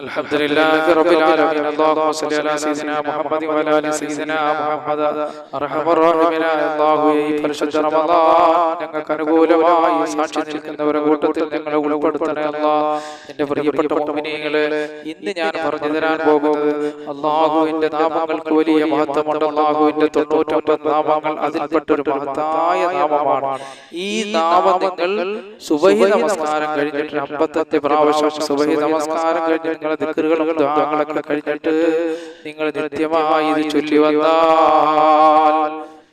الحمد لله رب العالمين اللهم صل على سيدنا محمد وعلى ال سيدنا محمد അർഹമ റഹീമിനായ അല്ലാഹുവേ ഈ പരിശുദ്ധ റമദാൻ ഞങ്ങൾക്ക് അനുകൂലമായി സാക്ഷി നിൽക്കുന്നവരെ കൂട്ടത്തിൽ ഞങ്ങളെ ഉൾപ്പെടുത്തണേ അല്ലാ എന്റെ പ്രിയപ്പെട്ട മുഅ്മിനീങ്ങളെ ഇന്ന് ഞാൻ പറഞ്ഞു തരാൻ പോകുന്നത് അല്ലാഹുവിന്റെ നാമങ്ങൾക്ക് വലിയ മഹത്വമുണ്ട് അല്ലാഹുവിന്റെ തൊണ്ണൂറ്റൊമ്പത് നാമങ്ങൾ അതിൽപ്പെട്ടൊരു മഹത്തായ നാമമാണ് ഈ നാമം നിങ്ങൾ സുബഹി നമസ്കാരം കഴിഞ്ഞിട്ട് അമ്പത്തഞ്ച് പ്രാവശ്യം സുബഹി നമസ്കാരം കഴിഞ്ഞിട്ട് നിങ്ങളെ ദിക്കറുകളും ദ്വാങ്ങളൊക്കെ കഴിഞ്ഞിട്ട് നിങ്ങൾ നിത്യമായി ഇത് ചൊല്ലി വന്നാൽ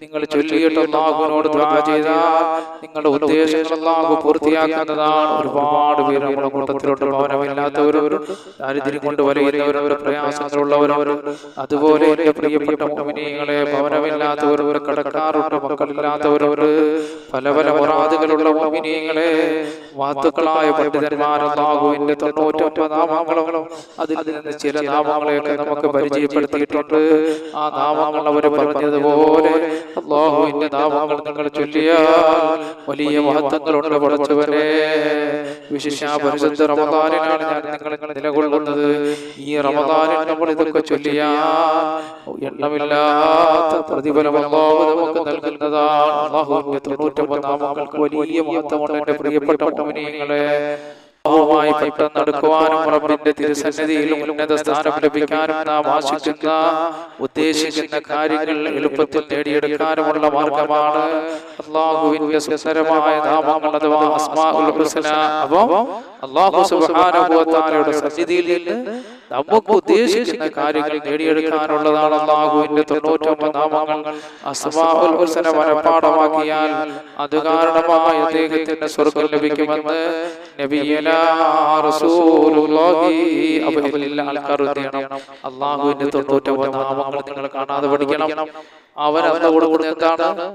നിങ്ങൾ ചൊല്ലിയിട്ട് അള്ളാഹുവിനോട് ദ്വാ ചെയ്താൽ നിങ്ങളുടെ ഉദ്ദേശങ്ങൾ അള്ളാഹു പൂർത്തിയാക്കുന്നതാണ്. ഒരുപാട് പേര് നമ്മുടെ കൂട്ടത്തിലോട്ട് ഭവനമില്ലാത്തവരവരുണ്ട് ദാരിദ്ര്യം കൊണ്ട് വലയുന്നവരവർ പ്രയാസങ്ങളുള്ളവരവരുണ്ട് അതുപോലെ എന്റെ പ്രിയപ്പെട്ട മോമിനികളെ ഭവനമില്ലാത്തവരവർ കടക്കാറുണ്ട്. മക്കളില്ലാത്തവരവർ പല പല മുറാദുകളുള്ള മോമിനികളെ വാത്തുക്കളായ പണ്ഡിതന്മാരല്ലാഹുവിന്റെ തൊണ്ണൂറ്റൊമ്പത് നാമങ്ങളും അതിൽ നിന്ന് ചില നാമങ്ങളെയൊക്കെ നമുക്ക് പരിചയപ്പെടുത്തിയിട്ടുണ്ട്. ആ നാമങ്ങൾ അവർ പറഞ്ഞതുപോലെ അള്ളാഹുവിന്റെ നാമങ്ങൾ നിങ്ങൾ ചൊല്ലിയാൽ വലിയ മഹത്വങ്ങളുണ്ട് പഠിച്ചവരെ വിശിഷ്യ പരിശുദ്ധ റമദാനിനാണ് ഞാൻ നിങ്ങൾ നിലകൊള്ളുന്നത്. ഈ റമദാനിൽ നമ്മൾ ഇതൊക്കെ ചൊല്ലിയാൽ എണ്ണമില്ലാത്ത പ്രതിഫലം അള്ളാഹു നമുക്ക് നൽകുന്നതാണ്. അള്ളാഹുവിന്റെ തൊണ്ണൂറ്റൊമ്പത് നാമങ്ങൾക്ക് വലിയ മഹത്വമുണ്ട് എന്റെ പ്രിയപ്പെട്ട മുനിങ്ങളെ ായി പെട്ടെന്ന് നടക്കുവാനും റബ്ബിന്റെ തിരുസന്നിധിയിൽ ഉന്നത സ്ഥാനം ലഭിക്കാനും നാം ആശിക്കുന്ന ഉദ്ദേശിക്കുന്ന കാര്യങ്ങൾ എളുപ്പത്തിൽ നേടിയെടുക്കാനുമുള്ള മാർഗമാണ് അള്ളാഹുവിന്റെ സുസരമായ നാമങ്ങൾ അഥവാ അസ്മാഉൽ ഹുസ്ന. അപ്പം അള്ളാഹു തആലയുടെ സന്നിധിയിൽ നിന്ന് നമുക്ക് ഉദ്ദേശിക്കുന്ന കാര്യങ്ങൾ നേടിയെടുക്കാനുള്ളതാണ് അള്ളാഹുവിന്റെ തൊണ്ണൂറ്റൊമ്പത് നാമങ്ങൾ അസ്മാഉൽ ഹുസന മനപ്പാടമാക്കിയാൽ അത് കാരണമായി അദ്ദേഹത്തിന്റെ സ്വർഗം ലഭിക്കുമെന്ന് അള്ളാഹുവിന്റെ തൊണ്ണൂറ്റൊമ്പത് നാമങ്ങൾ നിങ്ങൾ കാണാതെ പഠിക്കണം. അവൻ കൊടുക്കുന്നത് എന്താണ്?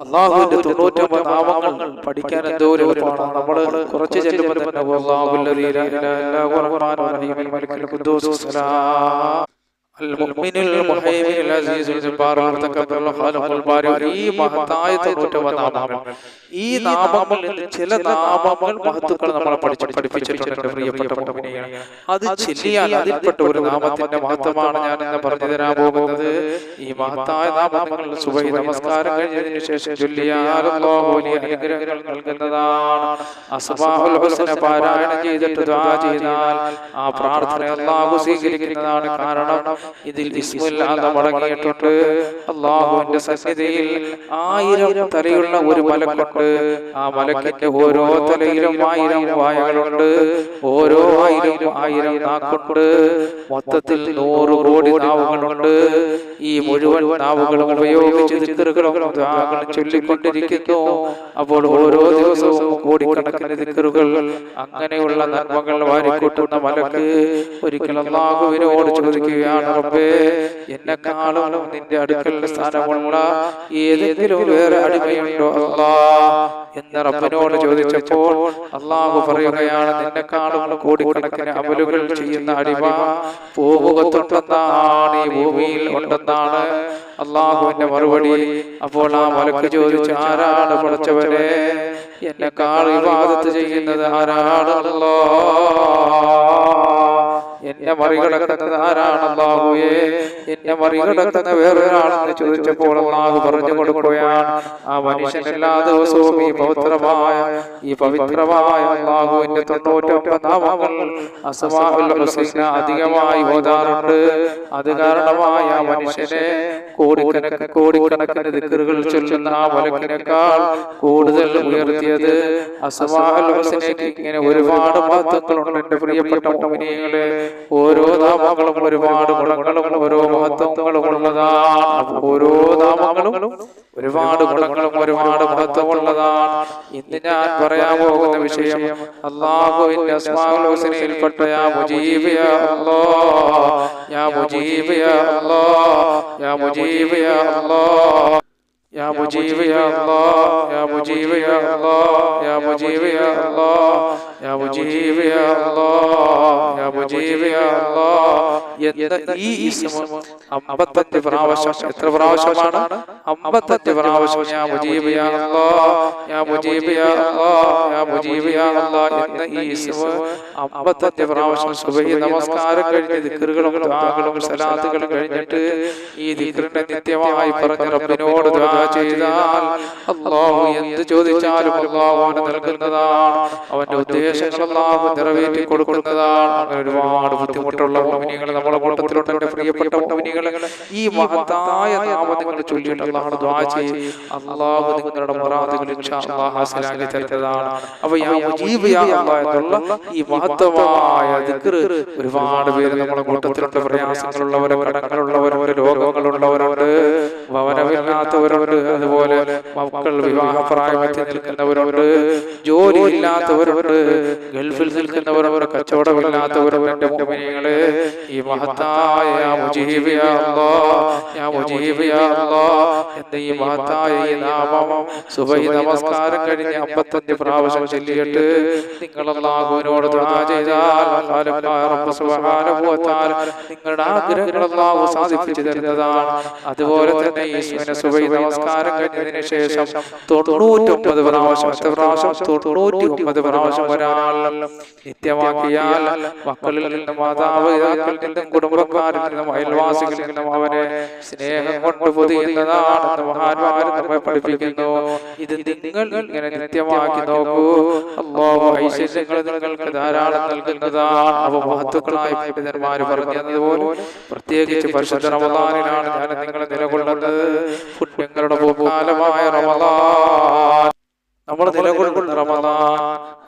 അള്ളാഹുവിന്റെ തൊണ്ണൂറ്റൊമ്പത് നാമങ്ങൾ പഠിക്കാൻ എന്തോ ഒരു എളുപ്പമാണ് നമ്മൾ കുറച്ച് ചെല്ലുമ്പോൾ തന്നെ അല്ലാഹുല്ലദീ ലാ ഇലാഹ ഇല്ലാ ഹുവൽ റഹ്മാനുർ റഹീം മലിക്കുൽ ഖുദ്ദൂസ് സലാം المؤمن المهيمن العزيز الجبار المتكبر الخالق البارئ ഈ മഹത്തായ തൊണ്ണൂറ്റൊമ്പത് നാമങ്ങൾ ഈ നാമങ്ങളിൽ നിന്ന് ചില നാമങ്ങൾ മഹത്തുക്കൾ നമ്മളെ പഠിച്ച് പഠിപ്പിച്ചിട്ടുണ്ട് പ്രിയപ്പെട്ട മുഅ്മിനീങ്ങളെ അത് ചൊല്ലിയാൽ അതിൽപ്പെട്ട ഒരു നാമത്തിന്റെ മഹത്വമാണ് ഞാൻ ഇന്ന് പറഞ്ഞു തരാൻ പോകുന്നത് ഈ മഹത്തായ നാമങ്ങൾ സുബഹി നമസ്കാരം കഴിഞ്ഞതിന് ശേഷം ചൊല്ലിയാൽ അല്ലാഹു വലിയ അനുഗ്രഹങ്ങൾ നൽകുന്നതാണ് അസ്മാഉൽ ഹുസ്ന പാരായണം ചെയ്തിട്ട് ദുആ ചെയ്താൽ ആ പ്രാർത്ഥന അല്ലാഹു സ്വീകരിക്കുന്നതാണ് കാരണം ഇതിൽ ഇസ്മുല്ലാതെ മടങ്ങിയിട്ടുണ്ട്. അള്ളാഹുവിന്റെ സന്നിധിയിൽ ആയിരം തലയുള്ള ഒരു മലക്കുണ്ട്. ആ മലക്കിന്റെ ഓരോ തലയിലും ആയിരം വായകളുണ്ട്. ഓരോ ആയിരം ആയിരം നാക്കുണ്ട്. മൊത്തത്തിൽ നൂറ് കോടി നാവുകളുണ്ട്. ഈ മുഴുവൻ നാവുകളും ഉപയോഗിച്ച് ദിക്കറുകളും ചൊല്ലിക്കൊണ്ടിരിക്കുന്നു. അപ്പോൾ ഓരോ ദിവസവും കോടിക്കണക്കിന് ദിക്കറുകൾ അങ്ങനെയുള്ള നന്മകൾ വാരിക്കൂട്ടുന്ന മലക്ക് ഒരിക്കലും നാഗുവിനോട് ചോദിക്കുകയാണ്. റബ്ബേ എന്നെക്കാളും നിന്റെ അടുക്കൽ സ്ഥാനമുള്ള ഏതെങ്കിലും വേറെ അടിമയുണ്ടോ അല്ലാ എന്ന് റബ്ബനോട് ചോദിച്ചപ്പോൾ അള്ളാഹു പറയുകയാണ് നിന്നെക്കാളും കോടിക്കണക്കിന് അമലുകൾ ചെയ്യുന്ന അടിമ പോവുകത്തുണ്ടെന്നാണ് ഈ ഭൂമിയിൽ ഉണ്ടെന്നാണ്. അള്ളാഹുവിന്റെ മറുപടി അപ്പോൾ ആ മലക്ക് ചോദിച്ചു ആരാണ് പഠിച്ചവരെ എന്നെക്കാൾ വിവാദത്ത് ചെയ്യുന്നത് ആരാണല്ലോ എന്നെ മറികടക്കുന്നത് ആരാണ് അള്ളാഹുയെ എന്നെ മറികടക്കുന്ന വേറൊരാളെന്ന് ചോദിച്ചപ്പോൾ അള്ളാഹു പറഞ്ഞു കൊടുക്കുകയാണ്. ആ മനുഷ്യൻ എല്ലാ ദിവസവും ഈ പവിത്രമായ ഈ പവിത്രമായ അള്ളാഹുവിന്റെ തൊണ്ണൂറ്റൊമ്പത് നാമങ്ങൾ അധികമായി ഓതാറുണ്ട്. അത് കാരണമായ ആ മനുഷ്യനെ കോടിക്കണക്കിന് കോടിക്കണക്കിന് ദിക്കറുകൾ ചൊല്ലുന്ന ആ വലക്കിനേക്കാൾ കൂടുതൽ ഉയർത്തിയത് അസ്മാഉൽ ഹുസ്നയ്ക്ക് ഇങ്ങനെ ഒരുപാട് മഹത്വങ്ങളുണ്ട്. എന്റെ പ്രിയപ്പെട്ട മുഅ്മിനീങ്ങളെ ഓരോ നാമങ്ങളും ഒരുപാട് ഗുണങ്ങളും ഓരോ മഹത്വങ്ങളും ഉള്ളതാണ് ഓരോ നാമങ്ങളും ഒരുപാട് ഗുണങ്ങളും ഒരുപാട് മഹത്വമുള്ളതാണ് ഇന്ന് ഞാൻ പറയാൻ പോകുന്ന വിഷയം? അള്ളാഹുവിന്റെ അസ്മാഉൽ ഹുസ്നയിൽപ്പെട്ട യാ മുജീബ് യാ അല്ലാഹ് യാ മുജീബ് യാ അല്ലാഹ് യാ മുജീബ് യാ അല്ലാഹ് يا مجيب يا الله يا مجيب يا الله يا مجيب يا الله يا مجيب يا الله يا مجيب يا الله എന്ന ഈ ഇസ്മ അമ്പത്തഞ്ച് പ്രാവശ്യം എത്ര പ്രാവശ്യമാണ് അമ്പത്തഞ്ച് പ്രാവശ്യം ഞാൻ മുജീബ് യാ അല്ലാ യാ മുജീബ് യാ അല്ലാ യാ മുജീബ് യാ അല്ലാ എന്ന ഈ ഇസ്മ അമ്പത്തഞ്ച് പ്രാവശ്യം സുബഹി നമസ്കാരം കഴിഞ്ഞ് ദിക്റുകളും ദുആകളും സലാത്തുകളും കഴിഞ്ഞിട്ട് ഈ ദിക്റിനെ നിത്യമായി പറഞ്ഞ് റബ്ബിനോട് ദുആ ചോദിച്ചാലും നൽകുന്നതാണ്. അവന്റെ ഉദ്ദേശങ്ങൾ കൊടുക്കുന്നതാണ്. ഒരുപാട് ബുദ്ധിമുട്ടുള്ള മോമിനികൾ നമ്മളെ കൂട്ടത്തിലുണ്ട്. എന്റെ പ്രിയപ്പെട്ട ഈ മഹത്തായ നാമം നിങ്ങൾ ചൊല്ലിയിട്ട് നിങ്ങളുടെ മുജീബ് യാ ഈ മഹത്വമായ ദിക്ർ ഒരുപാട് പേര് നമ്മുടെ കൂട്ടത്തിലുണ്ട്. പ്രയാസങ്ങളുള്ളവരുണ്ട് കടങ്ങളുള്ളവരുണ്ട് രോഗങ്ങളുള്ളവരുണ്ട്. അതുപോലെ മക്കൾ വിവാഹപ്രായമെത്തി നിൽക്കുന്നവരുണ്ട് ജോലി ഇല്ലാത്തവരുണ്ട് ഗൾഫിൽ നിൽക്കുന്നവരവർ കച്ചവടമില്ലാത്തവരവരുടെ മുഖമിനികൾ ഈ മഹത്തായ എന്ന ഈ മഹത്തായ ഈ നാമം സുബൈ നമസ്കാരം കഴിഞ്ഞ് അമ്പത്തഞ്ച് പ്രാവശ്യം ചൊല്ലിയിട്ട് ദുആ ചെയ്താൽ നിങ്ങളുടെ ആഗ്രഹങ്ങൾ അല്ലാഹു സാധിപ്പിച്ചു തരുന്നതാണ്. അതുപോലെ തന്നെ ഈ സുബൈ സുബഹി നമസ്കാരം കഴിഞ്ഞതിന് ശേഷം തൊണ്ണൂറ്റൊമ്പത് പ്രാവശ്യം എത്ര പ്രാവശ്യം? തൊണ്ണൂറ്റി ഒമ്പത് പ്രാവശ്യം ഒരാൾ നിത്യമാക്കിയാൽ മക്കളിൽ നിന്നും മാതാപിതാക്കൾ നിന്നും കുടുംബക്കാരിൽ നിന്നും അയൽവാസികളിൽ നിന്നും അവരെ സ്നേഹം കൊണ്ട് പൊതിയുന്നതാണെന്ന് മഹാന്മാർ നമ്മെ പഠിപ്പിക്കുന്നു. ഇത് നിങ്ങൾ ഇങ്ങനെ നിത്യമാക്കി നോക്കൂ. അള്ളാഹു ഐശ്വര്യങ്ങൾ നിങ്ങൾക്ക് ധാരാളം നൽകുന്നതാണ് അവ മഹത്വക്കളായ പണ്ഡിതന്മാർ പറഞ്ഞതുപോലെ പ്രത്യേകിച്ച് പരിശുദ്ധ റമദാനിലാണ് ഞാൻ നിങ്ങളെ നിലകൊള്ളുന്നത്. പുണ്യങ്ങളുടെ പൂക്കാലമായ റമദാൻ. നമ്മൾ നിലകൊള്ളുന്ന റമദാൻ.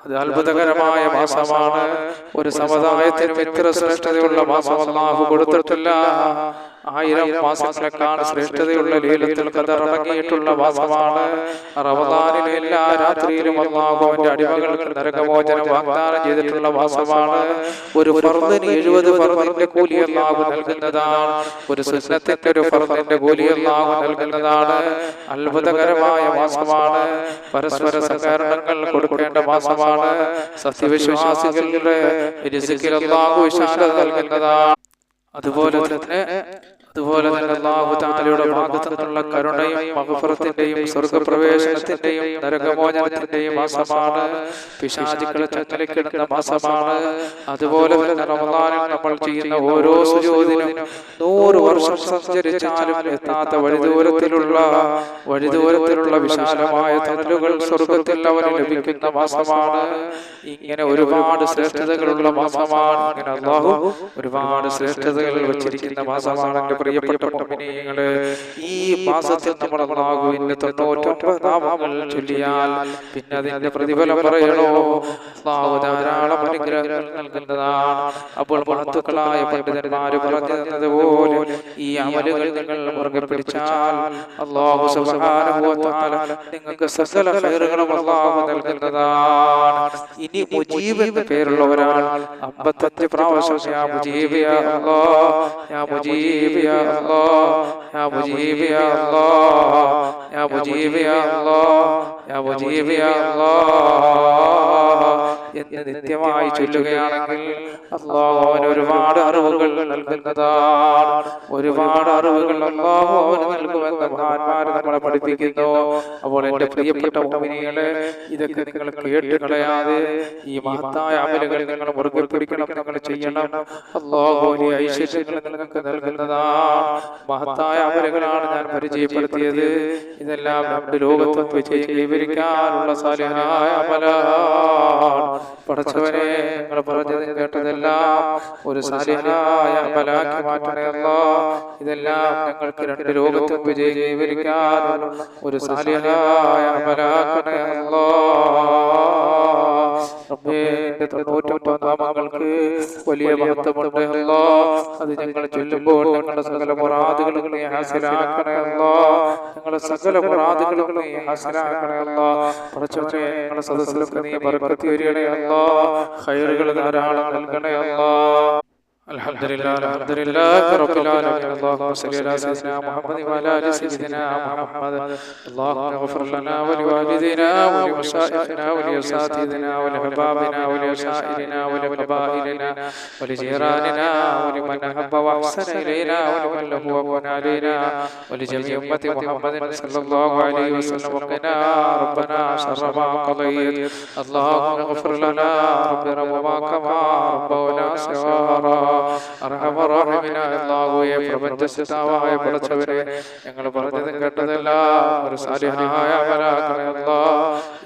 അത് അത്ഭുതകരമായ മാസമാണ്. ഒരു സമുദായത്തിനും ഇത്ര ശ്രേഷ്ഠതയുള്ള മാസം അള്ളാഹു കൊടുത്തിട്ടില്ല. ആയിരം മാസങ്ങളെക്കാൾ ശ്രേഷ്ഠതയുള്ള ലീലത്തിൽ കതറടങ്ങിയിട്ടുള്ള മാസമാണ് റമദാനിലെ എല്ലാ രാത്രിയിലും അള്ളാഹുവിന്റെ അടിമകൾക്ക് നരകമോചനം വാഗ്ദാനം ചെയ്തിട്ടുള്ള മാസമാണ് ഒരു ഫർദിന് എഴുപത് ഫർദിന്റെ കൂലി അള്ളാഹു നൽകുന്നതാണ്. ഒരു സുസ്നത്തിന്റെ ഒരു ഫർദിന്റെ കൂലി അള്ളാഹു നൽകുന്നതാണ്. അത്ഭുതകരമായ മാസമാണ് പരസ്പര സഹകരണങ്ങൾ കൊടുക്കേണ്ട മാസമാണ് സത്യവിശ്വാസികളുടെ നൽകുന്നതാണ്. അതുപോലെ തന്നെ അതുപോലെ തന്നെ അള്ളാഹു താലയുടെ ഭാഗത്തു നിന്നുള്ള കരുണയും മഹഫറത്തിന്റെയും സ്വർഗപ്രവേശനത്തിന്റെയും നരകമോചനത്തിന്റെയും മാസമാണ്. പിശാചിക്കളെ ചങ്ങലക്കിടുന്ന മാസമാണ്. അതുപോലെ തന്നെ റമദാനിൽ നമ്മൾ ചെയ്യുന്ന ഓരോ സുജോതിനും നൂറ് വർഷം സഞ്ചരിച്ചാലും എത്താത്ത വഴിദൂരത്തിലുള്ള വഴിദൂരത്തിലുള്ള വിശാലമായ തണലുകൾ സ്വർഗത്തിൽ അവന് ലഭിക്കുന്ന മാസമാണ്. ഇങ്ങനെ ഒരുപാട് ശ്രേഷ്ഠതകളുള്ള മാസമാണ്. ഇങ്ങനെ അള്ളാഹു ഒരുപാട് ശ്രേഷ്ഠതകൾ വെച്ചിരിക്കുന്ന മാസമാണ് പ്രിയപ്പെട്ട ഈ മാസത്തിൽ നമ്മൾ അള്ളാഹുവിന്റെ തൊണ്ണൂറ്റൊമ്പത് നാമങ്ങൾ ചൊല്ലിയാൽ പിന്നെ അതിന്റെ പ്രതിഫലം പറയണോ? അള്ളാഹു ധാരാളം അനുഗ്രഹങ്ങൾ നൽകുന്നതാണ്. അപ്പോൾ മഹത്തുക്കളായ പണ്ഡിതന്മാര് പറഞ്ഞു തന്നതുപോലെ ഈ അമലുകൾ നിങ്ങൾ നിങ്ങൾക്ക് ഇനി യാ യാ യാ യാ നിത്യമായി ചൊല്ലുകയാണെങ്കിൽ അള്ളാഹു അവന് ഒരുപാട് അറിവുകൾ നൽകുന്നതാണ്. ഒരുപാട് അറിവുകൾ അള്ളാഹു അവന് നൽകുമെന്ന് മഹാന്മാർ നമ്മളെ പഠിപ്പിക്കുന്നു. അപ്പോൾ എന്റെ പ്രിയപ്പെട്ട മോഹിനികളെ ഇതൊക്കെ നിങ്ങൾ കേട്ട് കളയാതെ ഈ മഹത്തായ അമലുകൾ നിങ്ങൾ മുറുകെ പിടിക്കണം നിങ്ങൾ ചെയ്യണം. അള്ളാഹു വലിയ ഐശ്വര്യങ്ങൾ നിങ്ങൾക്ക് നൽകുന്നതാ. മഹത്തായ അമലുകളാണ് ഞാൻ പരിചയപ്പെടുത്തിയത്. ഇതെല്ലാം നമ്മുടെ ലോകത്തും വിജയം കൈവരിക്കാനുള്ള സാലിഹായ അമലാണ്. പടച്ചവനെ നിങ്ങൾ പറഞ്ഞത് കേട്ടതെല്ലാം ഒരു സാലിഹായ അമലാക്കി മാറ്റണയല്ല ഇതെല്ലാം ഞങ്ങൾക്ക് രണ്ട് ലോകത്തും വിജയം കൈവരിക്കാനുള്ള ഒരു സാലിഹായ അമലാക്കണയല്ലോ റബ്ബേന്റെ തൊണ്ണൂറ്റൊമ്പത് നാമങ്ങൾക്ക് വലിയ മഹത്വമുണ്ട് അല്ലോ. അത് ഞങ്ങൾ ചൊല്ലുമ്പോൾ ഞങ്ങളുടെ സകല പുറാതുകളെ നീ ഹാസിലാക്കണയല്ലോ ഞങ്ങളുടെ സകല പുറാതുകളെ നീ ഹാസിലാക്കണയല്ലോ കുറച്ചവനെ ഞങ്ങളുടെ സദസ്സിലൊക്കെ നീ ബർക്കത്തി വരികണയല്ലോ ഖൈറുകൾ ധാരാളം നൽകണയല്ലോ الحمد لله الحمد لله رب العالمين. اللهم صل على سيدنا محمد وعلى آل سيدنا محمد. اللهم اغفر لنا ولوالدينا ولمشايخنا ولاساتذتنا ولأحبابنا ولأشائرنا ولقبائلنا ولجيراننا ولمن أحب وأحسن إلينا ولمن له وكن علينا ولجميع أمة محمد صلى الله عليه وسلم. وقنا ربنا شر ما قضيت. اللهم اغفر لنا رب ربما كما ربنا صغارا അർഹമ റഹീമിനായ അല്ലാഹുവേ പ്രപഞ്ചസിതാവായ പടച്ചവരെ ഞങ്ങൾ പറഞ്ഞതും കേട്ടതെല്ലാം ഒരു സാലിഹായ അമലാക്കണേ അല്ലാ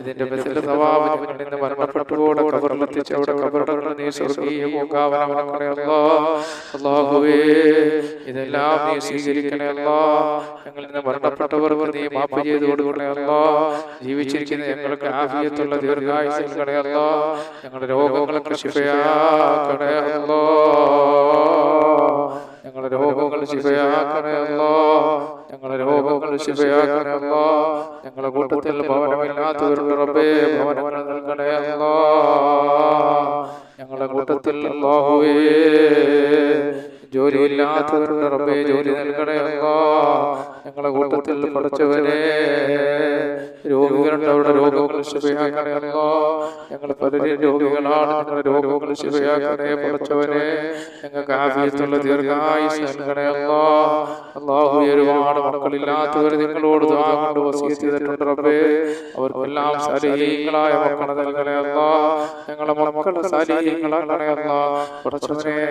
ഇതിന്റെ മരണപ്പെട്ടുകൂടെ കബറിലെത്തിച്ച് അവിടെ നീ സ്വർഗീയ ഇതെല്ലാം നീ മരണപ്പെട്ടവർക്ക് മാപ്പ് ചെയ്തു ജീവിച്ചിരിക്കുന്ന ഞങ്ങൾക്ക് ആഫിയത്തുള്ള ദീർഘായുസ് ഞങ്ങളുടെ രോഗങ്ങളൊക്കെ ശിഫയാക്കണേ അല്ലാ ഞങ്ങളുടെ രോഗങ്ങൾ ശിഫയാക്കണേ അല്ലാ ഞങ്ങളുടെ കൂട്ടത്തിൽ റബ്ബേ ഞങ്ങളുടെ കൂട്ടത്തിൽ അല്ലാഹുവേ ജോലിയില്ലാത്തവരുടെ റബ്ബേ ജോലി നൽകണേ ഞങ്ങളുടെ കൂട്ടത്തിൽ പഠിച്ചവരെ രോഗികളുണ്ട് അവരുടെ രോഗങ്ങൾ ശിവയാക്കണേ അല്ലാ. ഞങ്ങൾ പലരും രോഗികളാണ് ഞങ്ങളുടെ രോഗങ്ങൾ പഠിച്ചവരെ ഞങ്ങൾക്ക് ആഫിയത്തുള്ള ദീർഘായുസ് നൽകണേ അല്ലാ. അള്ളാഹു ഒരുപാട് മക്കളില്ലാത്തവർ നിങ്ങളോട് കൊണ്ട് വസീയത്ത് ചെയ്തിട്ടുണ്ട് റബ്ബേ. അവർക്കെല്ലാം സാലിഹീങ്ങളായ മക്കളെ നൽകണേ അല്ലാ. ഞങ്ങളെ മക്കളെ സാലിഹീങ്ങളാക്കണേ അല്ലാ.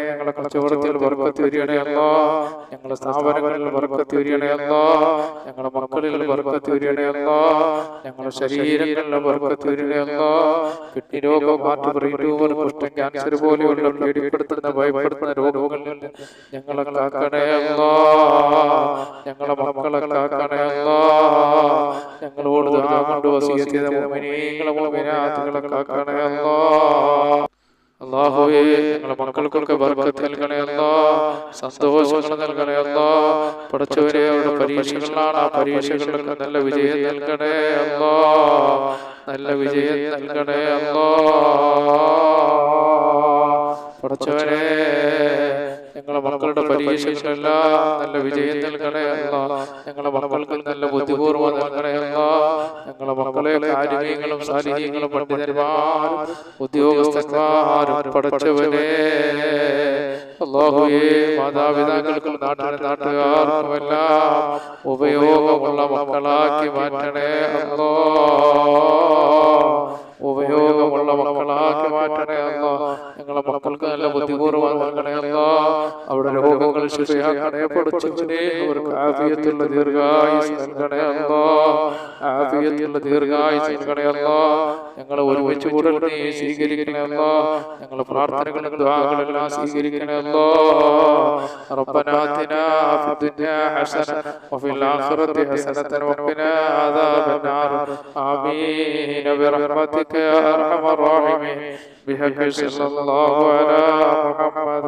ഞങ്ങളെ കച്ചവടത്തിൽ ബർക്കത്ത് വരികണേ അല്ലാ. ഞങ്ങളെ സ്ഥാപനങ്ങളിൽ ബർക്കത്ത് വരികണേ അല്ലാ. ഞങ്ങളെ മക്കളിൽ ബർക്കത്ത് വരികണേ അല്ലാ. ഞങ്ങളുടെ ശരീരങ്ങളിൽ ബർക്കത്ത് വരികണേ അല്ലാ. കിഡ്നി രോഗം ഹാർട്ട് ബ്രെയിൻ ട്യൂമർ കുഷ്ഠം ക്യാൻസർ പോലെയുള്ള പേടിപ്പെടുത്തുന്ന ഭയപ്പെടുത്തുന്ന രോഗങ്ങളിൽ നിന്ന് ഞങ്ങളെ കാക്കണേ അല്ലാ ഞങ്ങളെ മക്കളെ കാക്കണേ അല്ലാ ഞങ്ങളോട് കൊണ്ട് വസിയത്ത് ചെയ്ത മുഅ്മിനീങ്ങളെ മുഅ്മിനാത്തുകളെ കാക്കണേ അല്ലാ അള്ളാഹുവേ ഞങ്ങളെ മക്കൾക്കൊക്കെ ബർക്കത്ത് നൽകണേ അല്ലാ സന്തോഷങ്ങൾ നൽകണേ അല്ലാ പഠിച്ചവരെ അവരുടെ പരീക്ഷകളിലാണ് ആ പരീക്ഷകളിലൊക്കെ നല്ല വിജയം നൽകണേ അല്ലോ നല്ല വിജയം നൽകണേ അല്ലാ പഠിച്ചവരെ ഞങ്ങളെ മക്കളുടെ പരീക്ഷകളെല്ലാം നല്ല വിജയം നൽകണേ ഞങ്ങളെ മക്കൾക്ക് നല്ല ബുദ്ധിപൂർവം നൽകണേ ഞങ്ങളെ മക്കളെ കാര്യങ്ങളും ശാരീരികങ്ങളും പണ്ഡിതന്മാരും ഉദ്യോഗസ്ഥന്മാരും പഠിച്ചവരെ അള്ളാഹുവേ മാതാപിതാക്കൾക്കും നാട്ടിലെ നാട്ടുകാർക്കുമെല്ലാം ഉപയോഗമുള്ള മക്കളാക്കി മാറ്റണേ അല്ലോ. ഉപയോഗമുള്ള മക്കളാക്കി മാറ്റണേ ഞങ്ങളെ മക്കൾക്ക് നല്ല ബുദ്ധിപൂർവ്വം നൽകണേ അല്ലോ അവിടെ രോഗങ്ങൾ ശിശയാക്കണേ പഠിച്ചവനെ അവർക്ക് ആഫിയത്തുള്ള ദീർഘായുസ് നൽകണേ അല്ലോ ആഫിയത്തുള്ള ദീർഘായുസ് നൽകണേ അല്ലോ ഞങ്ങളെ ഒരുമിച്ച് കൂടെ നീ സ്വീകരിക്കണേ അല്ലോ ഞങ്ങളെ പ്രാർത്ഥനകളും ദ്വാകളെല്ലാം സ്വീകരിക്കണേ അല്ലോ ربنا آتنا في الدنيا حسنة وفي الآخرة حسنة وقنا عذاب النار آمين برحمتك يا أرحم الراحمين بحق صلى الله على محمد